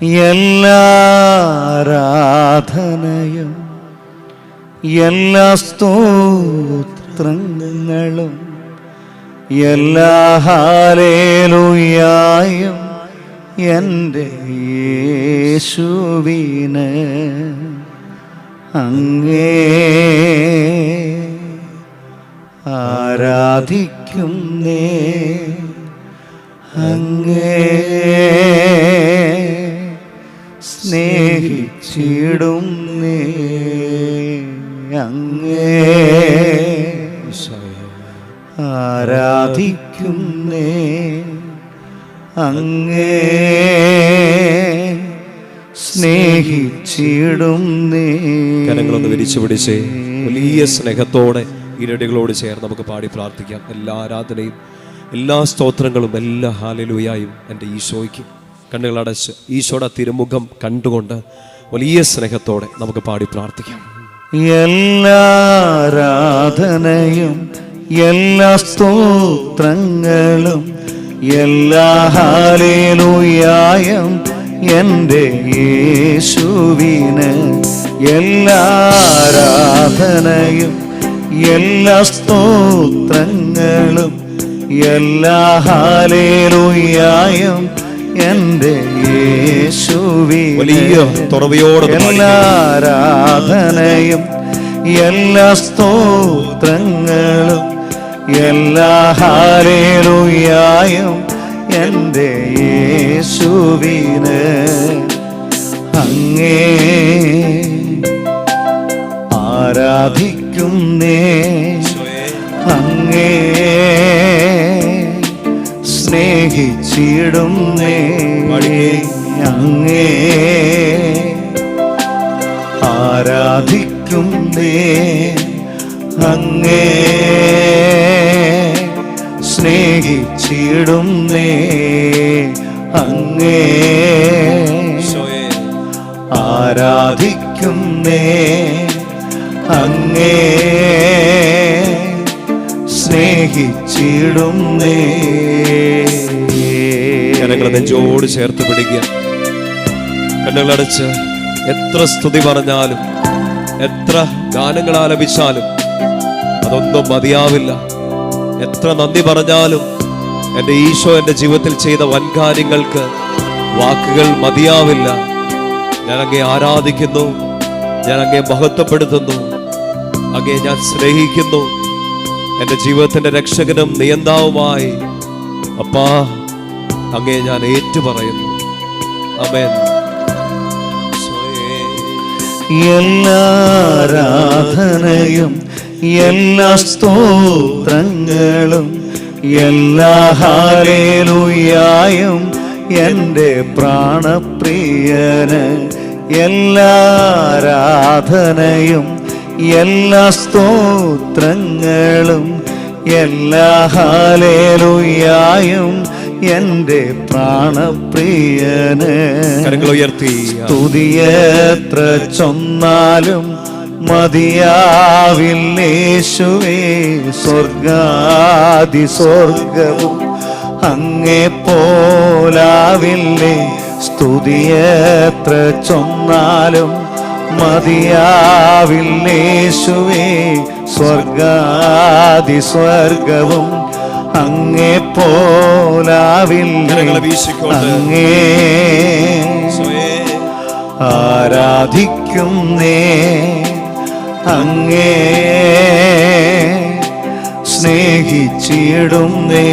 എല്ലാ ആരാധനയും എല്ലാ സ്തോത്രങ്ങളും എല്ലാ ഹാലേലുയായും എന്റെ യേശുവിന് അങ്ങേ ആരാധിക്കുന്നേ അങ്ങേ സ്നേഹിച്ചിടുന്നേ. അങ്ങേ ആരാധിക്കുന്നേ. അങ്ങേ സ്നേഹിച്ചിടുന്നേ. കരങ്ങളൊന്ന് വിരിച്ചു പിടിച്ച് വലിയ സ്നേഹത്തോടെ ഇരടികളോട് ചേർന്ന് നമുക്ക് പാടി പ്രാർത്ഥിക്കാം. എല്ലാ ആരാധനയും എല്ലാ സ്തോത്രങ്ങളും എല്ലാ ഹാലലുയായും എന്റെ ഈശോയ്ക്ക്. കണ്ണുകളടച്ച് ഈശോയുടെ തിരുമുഖം കണ്ടുകൊണ്ട് വലിയ സ്നേഹത്തോടെ നമുക്ക് പാടി പ്രാർത്ഥിക്കാം. എല്ലാ ആരാധനയും എല്ലാ സ്തോത്രങ്ങളും എല്ലാ ഹാലേലുയായും എന്റെ യേശുവിന് എല്ലാ ആരാധനയും എല്ലാ സ്തോത്രങ്ങളും എല്ലാ ഹാലേലുയായും വലിയ തുറവയോടെ എല്ലാ ആരാധനയും എല്ലാ സ്തോത്രങ്ങളും എല്ലാ ഹാലേലുയായും എന്റെ യേശുവിന് അങ്ങേ ആരാധിക്കുന്നേ അങ്ങേ സ്നേഹിച്ചിടുന്നേ അങ്ങേ. ആരാധിക്കുന്നേ അങ്ങേ. സ്നേഹിച്ചിടുന്നേ അങ്ങേ. ആരാധിക്കുന്നേ അങ്ങേ. സ്നേഹിച്ചിടുന്നേ കരങ്ങളെ നെഞ്ചോട് ചേർത്ത് പിടിക്കുക. കണ്ണുകളടച്ച് എത്ര സ്തുതി പറഞ്ഞാലും എത്ര ഗാനങ്ങൾ ആലപിച്ചാലും അതൊന്നും മതിയാവില്ല. എത്ര നന്ദി പറഞ്ഞാലും എന്റെ ഈശോ എന്റെ ജീവിതത്തിൽ ചെയ്ത വൻകാര്യങ്ങൾക്ക് വാക്കുകൾ മതിയാവില്ല. ഞാൻ അങ്ങേ ആരാധിക്കുന്നു ഞാൻ അങ്ങേ മഹത്വപ്പെടുത്തുന്നു അങ്ങേ ഞാൻ സ്നേഹിക്കുന്നു. എന്റെ ജീവിതത്തിന്റെ രക്ഷകനും നിയന്താവുമായി. അപ്പാ. അങ്ങേ ഞാൻ ഏറ്റുപറയുന്നു അമേൻ എല്ലാ ആരാധനയും എല്ലാ സ്തോത്രങ്ങളും എല്ലാ ഹാലേലുയായും എന്റെ പ്രാണപ്രിയന് എല്ലാ ആരാധനയും എല്ലാ സ്തോത്രങ്ങളും എല്ലാ ഹാലേലുയായും എന്റെ പ്രാണപ്രിയന്. ഉയർത്തി. സ്തുതിയത്ര ചൊന്നാലും മതിയാവില്ലേശുവേ സ്വർഗാദി സ്വർഗവും അങ്ങേ പോലാവില്ലേ. സ്തുതിയത്ര ചൊന്നാലും മതിയാവില്ലേശുവേ സ്വർഗാദി സ്വർഗവും അങ്ങേ പോലാവില്ലേ അങ്ങേ ആരാധിക്കുന്നേ? അങ്ങേ സ്നേഹിച്ചിടുന്നേ.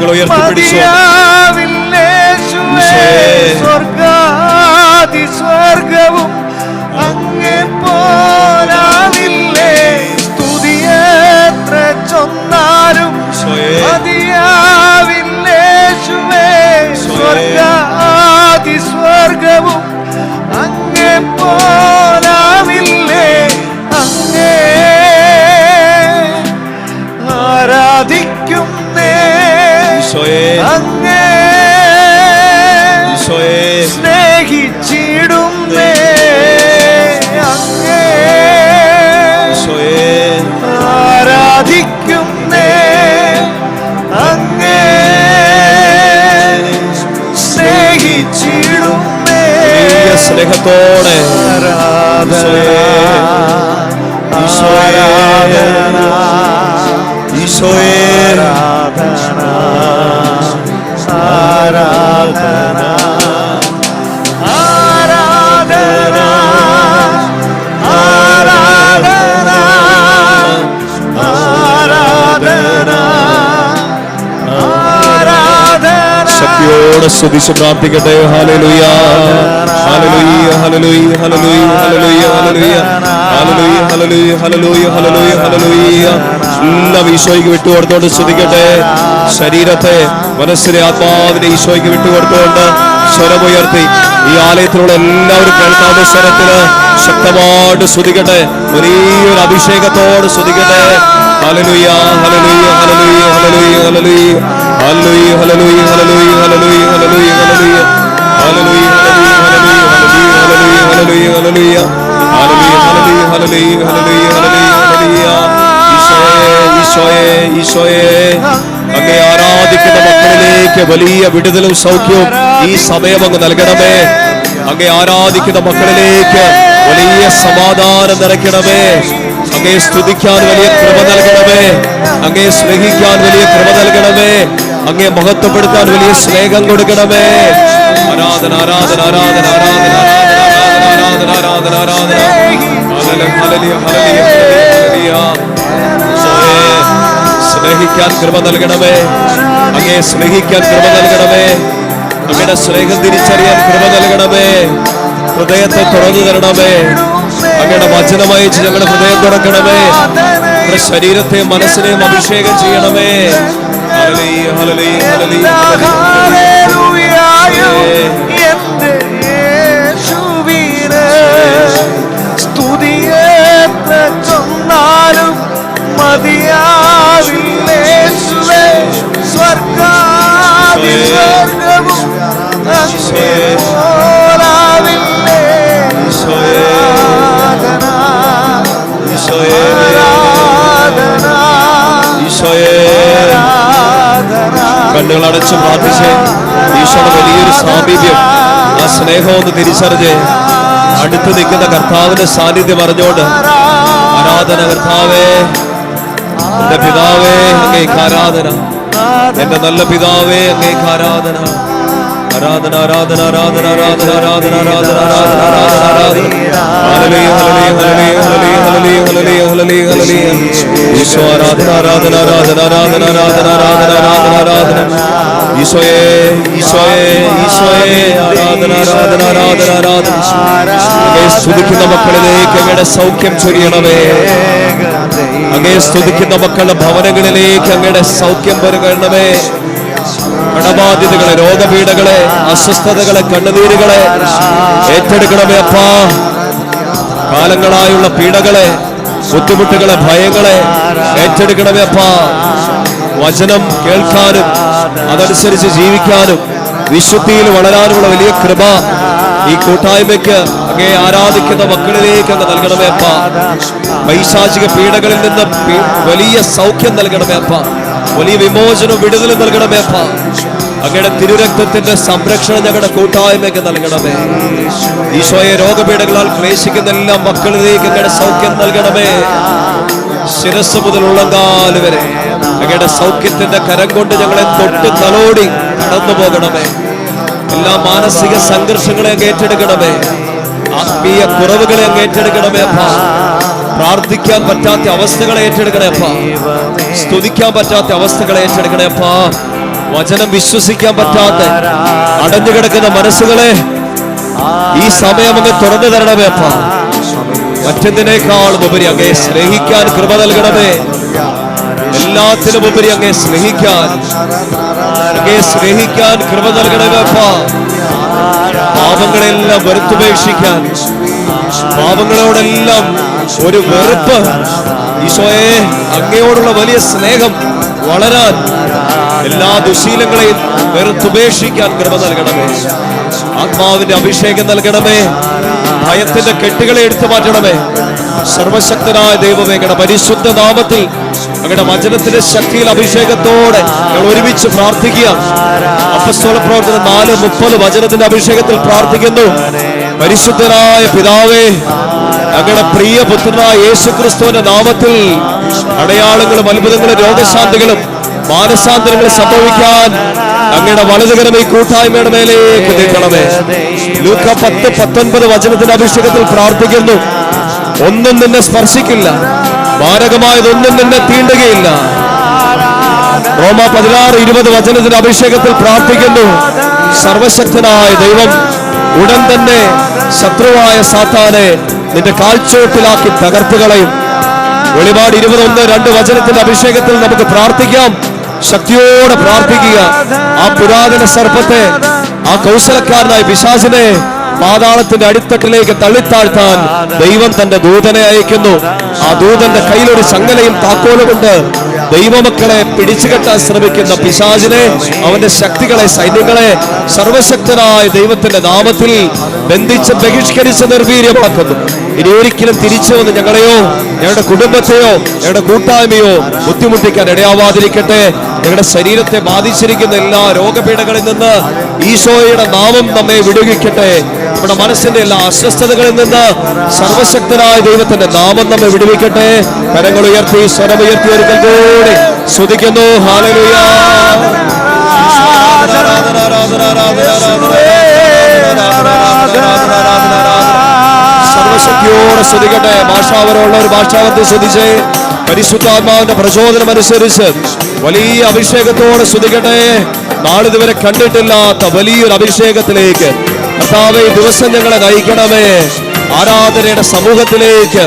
കരങ്ങൾ ഉയർത്തിപ്പിടിച്ചു. സ്വർഗാതി സ്വർഗവും ഈശോയെ അങ്ങേ ഈശോയെ സ്നേഹിച്ചിടുമേ അങ്ങേ ഈശോയെ ആരാധിക്കുന്നേ. അങ്ങേ സ്നേഹിച്ചിടുമേ സ്നേഹത്തോടെ. ആരാധന. ഈശോയെ ഈശോയെ ശക്തിയോടെ സ്തുതിച്ച് പ്രാർത്ഥിക്കട്ടെ. ഹാലലുയ ഹാലലുയ ഹലലുയ ഹലലുയ ഹലലുയ ഹലലുയ ഹല്ലേലൂയ ഹലലുയ ഹലലുയ ഹലലുയ ഹലലുയ എല്ലാം ഈശോയ്ക്ക് വിട്ടുകൊടുത്തോണ്ട് സ്തുതിക്കട്ടെ. ശരീരത്തെ മനസ്സിനെ ആത്മാവിനെ ഈശോയ്ക്ക് വിട്ടുകൊടുത്തുകൊണ്ട് സ്വരമുയർത്തി ഈ ആലയത്തിലുള്ള എല്ലാവരും കേൾക്കാവുന്ന സ്വരത്തിൽ ശക്തമായിട്ട് സ്തുതിക്കട്ടെ വലിയൊരു അഭിഷേകത്തോട് സ്തുതിക്കട്ടെ ഹല്ലേലൂയ ഹല്ലേലൂയ ഈശോയേ ഈശോയേ ഈശോയേ അങ്ങേ ആരാധിക്കുന്ന മക്കളിലേക്ക് വലിയ വിടുതലും സൗഖ്യവും ഈ സമയം അങ്ങ് നൽകണമേ. അങ്ങേ ആരാധിക്കുന്ന മക്കളിലേക്ക് വലിയ സമാധാനം നിറയ്ക്കണമേ. അങ്ങേ സ്തുതിക്കാൻ വലിയ കൃപ നൽകണമേ. അങ്ങേ സ്നേഹിക്കാൻ വലിയ കൃപ നൽകണമേ. അങ്ങേ മഹത്വപ്പെടുത്താൻ വലിയ സ്നേഹം കൊടുക്കണമേ. ആരാധന ആരാധന ആരാധന ആരാധന ആരാധന ആരാധന ആരാധന ആരാധന. ആരാധന ഹല്ലേലൂയ ഹല്ലേലൂയ ഈശോയേ, സ്നേഹിക്കാൻ കൃപ നൽകണമേ. അങ്ങേ സ്നേഹിക്കാൻ കൃപ നൽകണമേ. അങ്ങയുടെ സ്നേഹം തിരിച്ചറിയാൻ കൃപ നൽകണമേ. ഹൃദയത്തെ തുറന്നു തരണമേ. അങ്ങയുടെ വചനമയച്ച് ഞങ്ങളുടെ ഹൃദയം തുറക്കണമേ. ശരീരത്തെ ശരീരത്തെയും മനസ്സിനെയും അഭിഷേകം ചെയ്യണമേ. ഹലലി ഹലലി ഹല്ലേലൂയ, മതിയാവില്ലേശുവേ സ്വർഗാതി സ്വർഗവും പോലാവില്ലേ കണ്ണുകൾ അടച്ച് പ്രാർത്ഥിച്ച് ഈശോയുടെ വലിയൊരു സാമീപ്യം ആ സ്നേഹം ഒന്ന് തിരിച്ചറിഞ്ഞ് അടുത്ത് നിൽക്കുന്ന കർത്താവിന്റെ സാന്നിധ്യം അറിഞ്ഞോണ്ട് ആരാധന കർത്താവേ എന്റെ പിതാവേ അങ്ങേക്ക് ആരാധന എന്റെ നല്ല പിതാവേ അങ്ങേക്ക് ആരാധന ആരാധന ആരാധന ആരാധന ആരാധന ആരാധന ആരാധന ആരാധന ഈശോ ആരാധന ആരാധന ആരാധന ആരാധന ആരാധന ആരാധന ആരാധന ആരാധന ഈശോയേ ഈശോയേ ഈശോയേ ആരാധന ആരാധന ആരാധന ആരാധന സ്തുതിക്കുന്ന മക്കളിലേക്ക് അങ്ങയുടെ സൗഖ്യം ചൊരിയണമേ അങ്ങേ സ്തുതിക്കുന്ന മക്കളുടെ ഭവനങ്ങളിലേക്ക് അങ്ങയുടെ സൗഖ്യം പരുകണമേ കടബാധ്യതകളെ രോഗപീഠകളെ അസ്വസ്ഥതകളെ കണ്ണുനീരുകളെ ഏറ്റെടുക്കണമേ അപ്പാ. കാലങ്ങളായുള്ള പീഡകളെ ബുദ്ധിമുട്ടുകളെ ഭയങ്ങളെ ഏറ്റെടുക്കണമേ അപ്പാ. വചനം കേൾക്കാനും അതനുസരിച്ച് ജീവിക്കാനും വിശുദ്ധിയിൽ വളരാനുമുള്ള വലിയ കൃപ ഈ കൂട്ടായ്മയ്ക്ക് അങ്ങേ ആരാധിക്കുന്ന മക്കളിലേക്ക് അങ്ങ് നൽകണമേ അപ്പ. പൈശാചിക പീഡകളിൽ നിന്ന് വലിയ സൗഖ്യം നൽകണമേ അപ്പ. വലിയ വിമോചനം വിടുതലും നൽകണമേ അപ്പ. അങ്ങയുടെ തിരുരക്തത്തിന്റെ സംരക്ഷണം ഞങ്ങളുടെ കൂട്ടായ്മയ്ക്ക് നൽകണമേ. ഈശോയെ രോഗപീഠകളാൽ ക്ലേശിക്കുന്ന എല്ലാ മക്കളിലേക്ക് അങ്ങയുടെ സൗഖ്യം നൽകണമേ. ശിരസ് മുതൽ ഉള്ളങ്കാൽ വരെ അങ്ങയുടെ സൗഖ്യത്തിന്റെ കരം കൊണ്ട് ഞങ്ങളെ തൊട്ട് തലോടി കടന്നു പോകണമേ എല്ലാ മാനസിക സംഘർഷങ്ങളെ ഏറ്റെടുക്കണമേ. ആത്മീയ കുറവുകളെ ഏറ്റെടുക്കണമേ അപ്പ. പ്രാർത്ഥിക്കാൻ പറ്റാത്ത അവസ്ഥകളെ ഏറ്റെടുക്കണേ അപ്പ. സ്തുതിക്കാൻ പറ്റാത്ത അവസ്ഥകളെ ഏറ്റെടുക്കണേ അപ്പ. വചനം വിശ്വസിക്കാൻ പറ്റാത്ത അടഞ്ഞു കിടക്കുന്ന മനസ്സുകളെ ഈ സമയം അങ്ങ് തുറന്നു തരണമേ അപ്പ. മറ്റെന്തിനേക്കാളും ഉപരി അങ്ങേ സ്നേഹിക്കാൻ കൃപ നൽകണമേ. എല്ലാത്തിനും ഉപരി അങ്ങേ സ്നേഹിക്കാൻ അങ്ങേ സ്നേഹിക്കാൻ കൃപ നൽകണമേപ്പ പാപങ്ങളെല്ലാം വെറുത്തുപേക്ഷിക്കാൻ പാപങ്ങളോടെല്ലാം ഒരു വെറുപ്പ്. ഈശോയെ അങ്ങയോടുള്ള വലിയ സ്നേഹം വളരാൻ എല്ലാ ദുശീലങ്ങളെയും വെറുത്തുപേക്ഷിക്കാൻ കൃപ നൽകണമേ. ആത്മാവിന്റെ അഭിഷേകം നൽകണമേ. ഭയത്തിന്റെ കെട്ടുകളെ എടുത്തു മാറ്റണമേ. സർവശക്തനായ ദൈവമേ അങ്ങയുടെ പരിശുദ്ധ നാമത്തിൽ അങ്ങയുടെ വചനത്തിന്റെ ശക്തിയിൽ അഭിഷേകത്തോടെ ഞങ്ങൾ ഒരുമിച്ച് പ്രാർത്ഥിക്കുക. അപ്പസ്തോല പ്രവർത്തനം നാല് മുപ്പത് വചനത്തിന്റെ അഭിഷേകത്തിൽ പ്രാർത്ഥിക്കുന്നു. പരിശുദ്ധനായ പിതാവേ ഞങ്ങളുടെ പ്രിയ പുത്രനായ യേശു ക്രിസ്തുവിന്റെ നാമത്തിൽ അടയാളങ്ങളും അത്ഭുതങ്ങളും രോഗശാന്തികളും മാനസാന്തരങ്ങളും സംഭവിക്കാൻ അങ്ങയുടെ വലതുകരം ഈ കൂട്ടായ്മയുടെ മേലേക്ക് നീട്ടണമേ. ലൂക്ക പത്ത് പത്തൊൻപത് വചനത്തിന്റെ അഭിഷേകത്തിൽ പ്രാർത്ഥിക്കുന്നു. ഒന്നും നിന്നെ സ്പർശിക്കില്ല. മാരകമായതൊന്നും നിന്നെ തീണ്ടുകയില്ല. റോമ പതിനാറ് ഇരുപത് വചനത്തിന്റെ അഭിഷേകത്തിൽ പ്രാർത്ഥിക്കുന്നു. സർവശക്തനായ ദൈവം ഉടൻ തന്നെ ശത്രുവായ സാത്താനെ നിന്റെ കാൽച്ചോട്ടിലാക്കി തകർത്തു കളയും. വെളിപാട് ഇരുപതൊന്ന് രണ്ട് വചനത്തിന്റെ അഭിഷേകത്തിൽ നമുക്ക് പ്രാർത്ഥിക്കാം. ശക്തിയോടെ പ്രാർത്ഥിക്കുക. ആ പുരാതന സർപ്പത്തെ ആ കൗശലക്കാരനായ പിശാചിനെ പാതാളത്തിന്റെ അടിത്തട്ടിലേക്ക് തള്ളിത്താഴ്ത്താൻ ദൈവം തന്റെ ദൂതനെ അയക്കുന്നു. ആ ദൂതന്റെ കയ്യിലൊരു ചങ്ങലയും താക്കോലുമുണ്ട്. ദൈവമക്കളെ പിടിച്ചുകെട്ടാൻ ശ്രമിക്കുന്ന പിശാചിനെ അവന്റെ ശക്തികളെ സൈന്യങ്ങളെ സർവശക്തനായ ദൈവത്തിന്റെ നാമത്തിൽ ബന്ധിച്ച് ബഹിഷ്കരിച്ച് നിർവീര്യമാക്കുന്നു. ഇനി ഒരിക്കലും തിരിച്ചു വന്ന് ഞങ്ങളെയോ ഞങ്ങളുടെ കുടുംബത്തെയോ ഞങ്ങളുടെ കൂട്ടായ്മയോ ബുദ്ധിമുട്ടിക്കാൻ ഇടയാവാതിരിക്കട്ടെ. ഞങ്ങളുടെ ശരീരത്തെ ബാധിച്ചിരിക്കുന്ന എല്ലാ രോഗപീഠകളിൽ നിന്ന് ഈശോയുടെ നാമം നമ്മെ വിടുവിക്കട്ടെ. നമ്മുടെ മനസ്സിന്റെ എല്ലാ അസ്വസ്ഥതകളിൽ നിന്ന് സർവശക്തനായ ദൈവത്തിന്റെ നാമം നമ്മെ വിടുവിക്കട്ടെ. കരങ്ങൾ ഉയർത്തി സ്വരമുയർത്തി ഒരിക്കൽ കൂടി സ്തുതിക്കുന്നു. സർവശക്തിയോടെ സ്തുതിക്കട്ടെ. ഭാഷാവരമുള്ള ഒരു ഭാഷാവർത്തി ശ്രദ്ധിച്ച് പരിശുദ്ധാത്മാവിന്റെ പ്രചോദനം അനുസരിച്ച് വലിയ അഭിഷേകത്തോടെ സ്തുതിക്കട്ടെ നാളിതുവരെ കണ്ടിട്ടില്ലാത്ത വലിയൊരു അഭിഷേകത്തിലേക്ക് കർത്താവെ ദിവസം ഞങ്ങളെ നയിക്കണമേ ആരാധനയുടെ സമൂഹത്തിലേക്ക്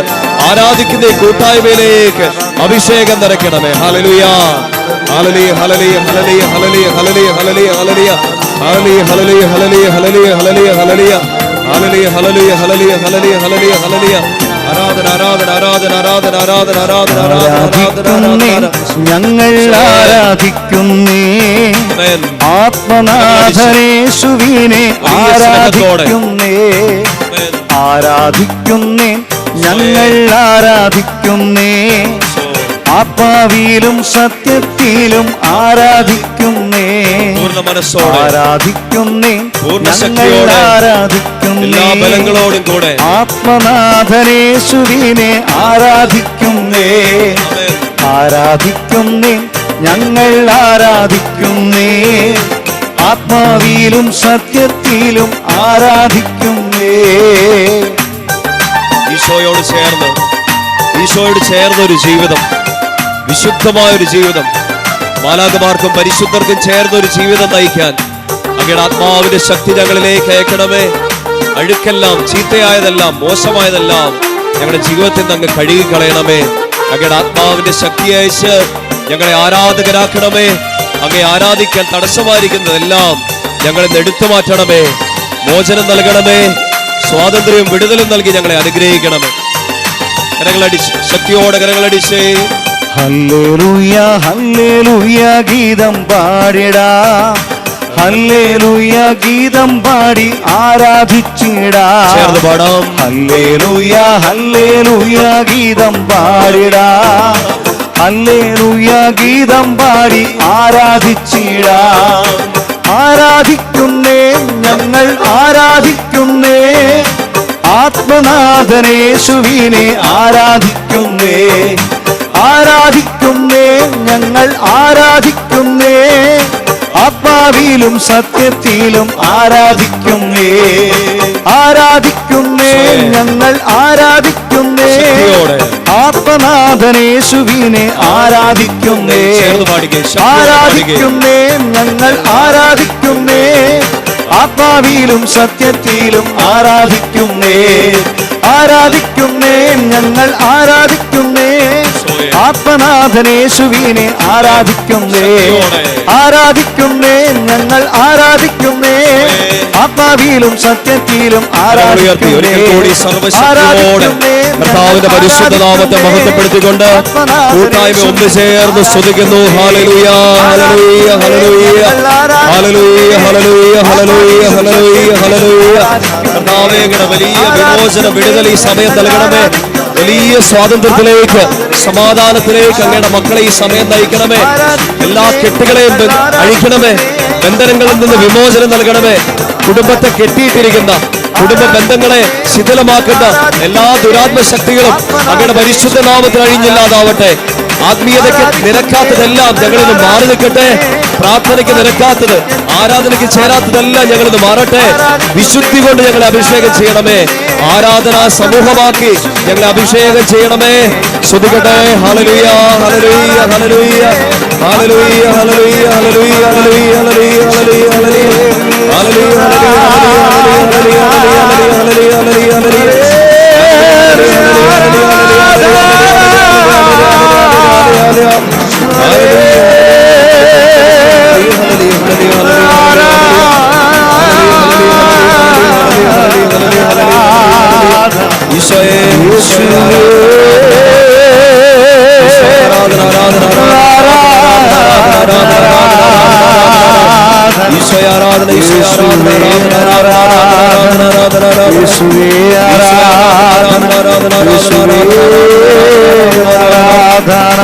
ആരാധിക്കുന്ന കൂട്ടായ്മയിലേക്ക് അഭിഷേകം നിറയ്ക്കണമേ ഹലലുയ ഹലലിയ ഹലലിയ ഹലലിയ ഹലലിയ ഹലലിയ ഹലലിയ ഹലലിയ ഹലലിയ ഹലലിയ ഹലലിയ ഹലലിയ ഹലലിയ ഹലലിയ ഹലലിയ ഹലലിയ ഹലലിയ ഹലലിയ ഹലലിയ ആരാധന ആരാധന ആരാധന ആരാധന ആരാധന ആരാധന ആരാധന ഞങ്ങൾ ആരാധിക്കുന്നേ. ആത്മനാഥനേശുവിനെ ആരാധിക്കുന്നേ. ആരാധിക്കുന്നേ ഞങ്ങൾ ആരാധിക്കുന്നേ ആത്മാവിലും സത്യത്തിലും ആരാധിക്കുന്നേ? പൂർണ മനസ്സോടെ. ആരാധിക്കുന്നേ? പൂർണ ഞങ്ങൾ ശക്തിയോടെ, എല്ലാ ആരാധിക്കുന്നേ ബലങ്ങളോടും കൂടെ. ആത്മനാഥനേശുവിനെ ആരാധിക്കുന്നേ? ആമേൻ. ആരാധിക്കുന്നേ? ഞങ്ങൾ ആരാധിക്കുന്നേ? ആത്മാവിയിലും സത്യത്തിലും ആരാധിക്കുന്നേ? ഈശോയോട് ചേർന്ന് ഈശോയോട് ചേർന്നൊരു ജീവിതം വിശുദ്ധമായൊരു ജീവിതം. മാലാകമാർക്കും പരിശുദ്ധർക്കും ചേർന്ന ഒരു ജീവിതം നയിക്കാൻ അങ്ങയുടെ ആത്മാവിന്റെ ശക്തി ഞങ്ങളിലേക്ക് അയക്കണമേ. അഴുക്കെല്ലാം ചീത്തയായതെല്ലാം മോശമായതെല്ലാം ഞങ്ങളുടെ ജീവിതത്തിൽ നിന്ന് അങ്ങ് കഴുകി കളയണമേ അങ്ങയുടെ ആത്മാവിന്റെ ശക്തി അയച്ച് ഞങ്ങളെ ആരാധകരാക്കണമേ. അങ്ങെ ആരാധിക്കാൻ തടസ്സമായിരിക്കുന്നതെല്ലാം ഞങ്ങളെ എടുത്തു മാറ്റണമേ. മോചനം നൽകണമേ. സ്വാതന്ത്ര്യവും വിടുതലും നൽകി ഞങ്ങളെ അനുഗ്രഹിക്കണമേ. കരങ്ങളടിച്ച് ശക്തിയോടെ കരങ്ങളടിച്ച്. ഹല്ലേലൂയ ഹല്ലേലൂയ ഗീതം പാടിടാ ഹല്ലേലൂയ ഗീതം പാടി ആരാധിച്ചിടാ. പാടാം. ഹല്ലേലൂയ ഹല്ലേലൂയ ഗീതം പാടിടാ ഹല്ലേലൂയ ഗീതം പാടി ആരാധിച്ചിടാ. ആരാധിക്കുന്നേ ഞങ്ങൾ ആരാധിക്കുന്നേ. ആത്മനാഥനേശുവിനെ ആരാധിക്കുന്നേ. ആരാധിക്കുന്നേ ഞങ്ങൾ ആരാധിക്കുന്നേ. ആത്മാവിലും സത്യത്തിലും ആരാധിക്കുന്നേ. ആരാധിക്കുന്നേ ഞങ്ങൾ ആരാധിക്കുന്നേ. ആത്മനാഥനേശുവിനെ ആരാധിക്കുന്നേ. ആരാധിക്കുന്നേ ഞങ്ങൾ ആരാധിക്കുന്നേ. ആത്മാവിലും സത്യത്തിലും ആരാധിക്കുന്നേ. ആരാധിക്കുന്നേ ഞങ്ങൾ ആരാധിക്കുന്നേ. ആത്മനാഥനേശുവിനെ ആരാധിക്കുന്നേ. ആരാധിക്കുന്നേ ഞങ്ങൾ ആരാധിക്കുന്നേ. ആത്മാവിയിലും സത്യത്തിലും കർത്താവിന്റെ പരിശുദ്ധ നാമത്തെ മഹത്വപ്പെടുത്തിക്കൊണ്ട് കൂട്ടായ്മ ഒന്ന് ചേർന്ന് സ്തുതിക്കുന്നു. ഹല്ലേലൂയ ഹല്ലേലൂയ ഹല്ലേലൂയ. ഹല്ലേലൂയ ഹല്ലേലൂയ ഹല്ലേലൂയ ഹലലൂയ ഹലലൂയ കർത്താവേ വലിയ വിമോചന വിടുതൽ ഈ സമയം നൽകണമേ. വലിയ സ്വാതന്ത്ര്യത്തിലേക്ക് സമാധാനത്തിലേക്ക് അങ്ങയുടെ മക്കളെ ഈ സമയം നയിക്കണമേ. എല്ലാ കെട്ടുകളെയും അഴിക്കണമേ. ബന്ധനങ്ങളിൽ നിന്ന് വിമോചനം നൽകണമേ. കുടുംബത്തെ കെട്ടിയിട്ടിരിക്കുന്ന കുടുംബ ബന്ധങ്ങളെ ശിഥിലമാക്കുന്ന എല്ലാ ദുരാത്മ ശക്തികളും അങ്ങയുടെ പരിശുദ്ധ നാമത്തിൽ അഴിഞ്ഞില്ലാതാവട്ടെ. ആത്മീയതയ്ക്ക് നിരക്കാത്തതെല്ലാം ഞങ്ങളിൽ നിന്ന് മാറി നിൽക്കട്ടെ പ്രാർത്ഥനയ്ക്ക് നിരക്കാത്തത് ആരാധനയ്ക്ക് ചേരാത്തതെല്ലാം ഞങ്ങളിൽ നിന്ന് മാറട്ടെ വിശുദ്ധി കൊണ്ട് ഞങ്ങളെ അഭിഷേകം ചെയ്യണമേ ആരാധന സമൂഹമാക്കി ഞങ്ങളെ അഭിഷേകം ചെയ്യണമേ ശ്രദ്ധിക്കട്ടെ ഹലലുയ ഹലലുയ ഹലലുയ ഹലലുയ ഹലലുയ ഹലലുയ ഹലലുയ ഹലലുയ ഹലലുയ ഹലലുയ ഹലലുയ ഹലലുയ ഹലലുയ hallelujah, hallelujah, ആരാധന ആരാധന